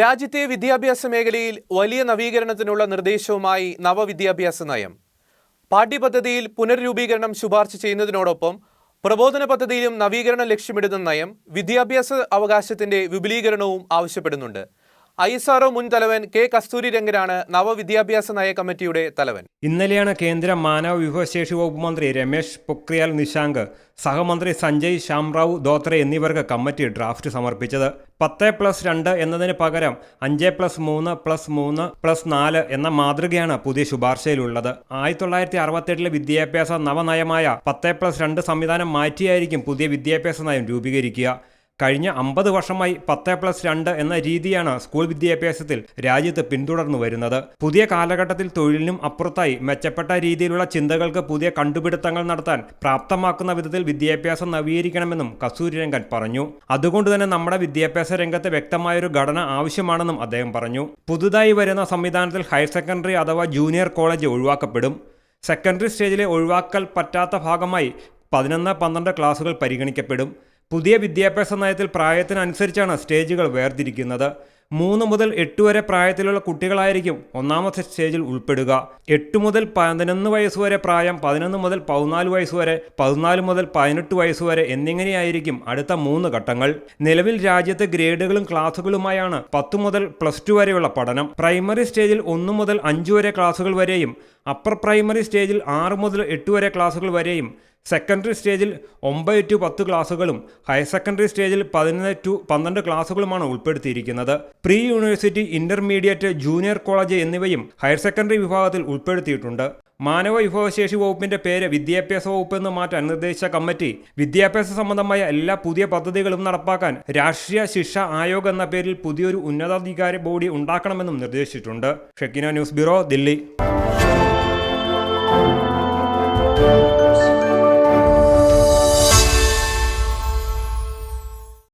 രാജ്യത്തെ വിദ്യാഭ്യാസ മേഖലയിൽ വലിയ നവീകരണത്തിനുള്ള നിർദ്ദേശവുമായി നവവിദ്യാഭ്യാസ നയം. പാഠ്യപദ്ധതിയിൽ പുനർരൂപീകരണം ശുപാർശ ചെയ്യുന്നതിനോടൊപ്പം പ്രബോധന പദ്ധതിയിലും നവീകരണം ലക്ഷ്യമിടുന്ന നയം വിദ്യാഭ്യാസ അവകാശത്തിന്റെ വിപുലീകരണവും ആവശ്യപ്പെടുന്നുണ്ട്. ഐ എസ് ആർഒ മുൻ തലവൻ കെ കസ്തൂരി രംഗനാണ് നവവിദ്യാഭ്യാസ നയ കമ്മിറ്റിയുടെ തലവൻ. ഇന്നലെയാണ് കേന്ദ്ര മാനവ വിഭവശേഷി വകുപ്പ് മന്ത്രി രമേശ് പൊക്രിയാൽ നിശാങ്ക് സഹമന്ത്രി സഞ്ജയ് ശ്യാംറാവു ദോത്രെ എന്നിവർക്ക് കമ്മിറ്റി ഡ്രാഫ്റ്റ് സമർപ്പിച്ചത്. പത്ത് പ്ലസ് രണ്ട് എന്നതിന് പകരം അഞ്ച് പ്ലസ് മൂന്ന് പ്ലസ് മൂന്ന് പ്ലസ് നാല് എന്ന മാതൃകയാണ് പുതിയ ശുപാർശയിലുള്ളത്. ആയിരത്തി തൊള്ളായിരത്തി അറുപത്തെട്ടിലെ വിദ്യാഭ്യാസ നവനയമായ പത്ത് പ്ലസ് രണ്ട് സംവിധാനം മാറ്റിയായിരിക്കും പുതിയ വിദ്യാഭ്യാസ നയം രൂപീകരിക്കുക. കഴിഞ്ഞ അമ്പത് വർഷമായി പത്ത് പ്ലസ് രണ്ട് എന്ന രീതിയാണ് സ്കൂൾ വിദ്യാഭ്യാസത്തിൽ രാജ്യത്ത് പിന്തുടർന്നു വരുന്നത്. പുതിയ കാലഘട്ടത്തിൽ തൊഴിലിനും അപ്പുറത്തായി മെച്ചപ്പെട്ട രീതിയിലുള്ള ചിന്തകൾക്ക് പുതിയ കണ്ടുപിടുത്തങ്ങൾ നടത്താൻ പ്രാപ്തമാക്കുന്ന വിധത്തിൽ വിദ്യാഭ്യാസം നവീകരിക്കണമെന്നും കസൂരിരംഗൻ പറഞ്ഞു. അതുകൊണ്ട് തന്നെ നമ്മുടെ വിദ്യാഭ്യാസ രംഗത്ത് വ്യക്തമായൊരു ഘടന ആവശ്യമാണെന്നും അദ്ദേഹം പറഞ്ഞു. പുതുതായി വരുന്ന സംവിധാനത്തിൽ ഹയർ സെക്കൻഡറി അഥവാ ജൂനിയർ കോളേജ് ഒഴിവാക്കപ്പെടും. സെക്കൻഡറി സ്റ്റേജിലെ ഒഴിവാക്കൽ പറ്റാത്ത ഭാഗമായി പതിനൊന്ന് പന്ത്രണ്ട് ക്ലാസുകൾ പരിഗണിക്കപ്പെടും. പുതിയ വിദ്യാഭ്യാസ നയത്തിൽ പ്രായത്തിനനുസരിച്ചാണ് സ്റ്റേജുകൾ വേർതിരിക്കുന്നത്. മൂന്ന് മുതൽ എട്ട് വരെ പ്രായത്തിലുള്ള കുട്ടികളായിരിക്കും ഒന്നാമത്തെ സ്റ്റേജിൽ ഉൾപ്പെടുക. എട്ട് മുതൽ പതിനൊന്ന് വയസ്സ് വരെ പ്രായം പതിനൊന്ന് മുതൽ പതിനാല് വയസ്സ് വരെ പതിനാല് മുതൽ പതിനെട്ട് വയസ്സ് വരെ എന്നിങ്ങനെയായിരിക്കും അടുത്ത മൂന്ന് ഘട്ടങ്ങൾ. നിലവിൽ രാജ്യത്തെ ഗ്രേഡുകളും ക്ലാസുകളുമായാണ് പത്ത് മുതൽ പ്ലസ് ടു വരെയുള്ള പഠനം. പ്രൈമറി സ്റ്റേജിൽ ഒന്ന് മുതൽ അഞ്ച് വരെ ക്ലാസുകൾ വരെയും അപ്പർ പ്രൈമറി സ്റ്റേജിൽ ആറ് മുതൽ എട്ട് വരെ ക്ലാസുകൾ വരെയും സെക്കൻഡറി സ്റ്റേജിൽ ഒമ്പത് ടു പത്ത് ക്ലാസ്സുകളും ഹയർ സെക്കൻഡറി സ്റ്റേജിൽ പതിനൊന്ന് ടു പന്ത്രണ്ട് ക്ലാസ്സുകളുമാണ് ഉൾപ്പെടുത്തിയിരിക്കുന്നത്. Pre university intermediate junior college എന്നിവയും ഹയർ സെക്കൻഡറി വിഭാഗത്തിൽ ഉൾപ്പെടുത്തിയിട്ടുണ്ട്. മാനവ വിഭവശേഷി വകുപ്പിന്റെ പേര് വിദ്യാഭ്യാസ വകുപ്പ് എന്ന് മാറ്റാൻ നിർദ്ദേശിച്ച കമ്മിറ്റി വിദ്യാഭ്യാസ സംബന്ധമായ എല്ലാ പുതിയ പദ്ധതികളും നടപ്പാക്കാൻ രാഷ്ട്രീയ ശിക്ഷ ആയോഗ് എന്ന പേരിൽ പുതിയൊരു ഉന്നതാധികാര ബോഡി ഉണ്ടാക്കണമെന്നും നിർദ്ദേശിച്ചിട്ടുണ്ട്. Shekinah news bureau Delhi.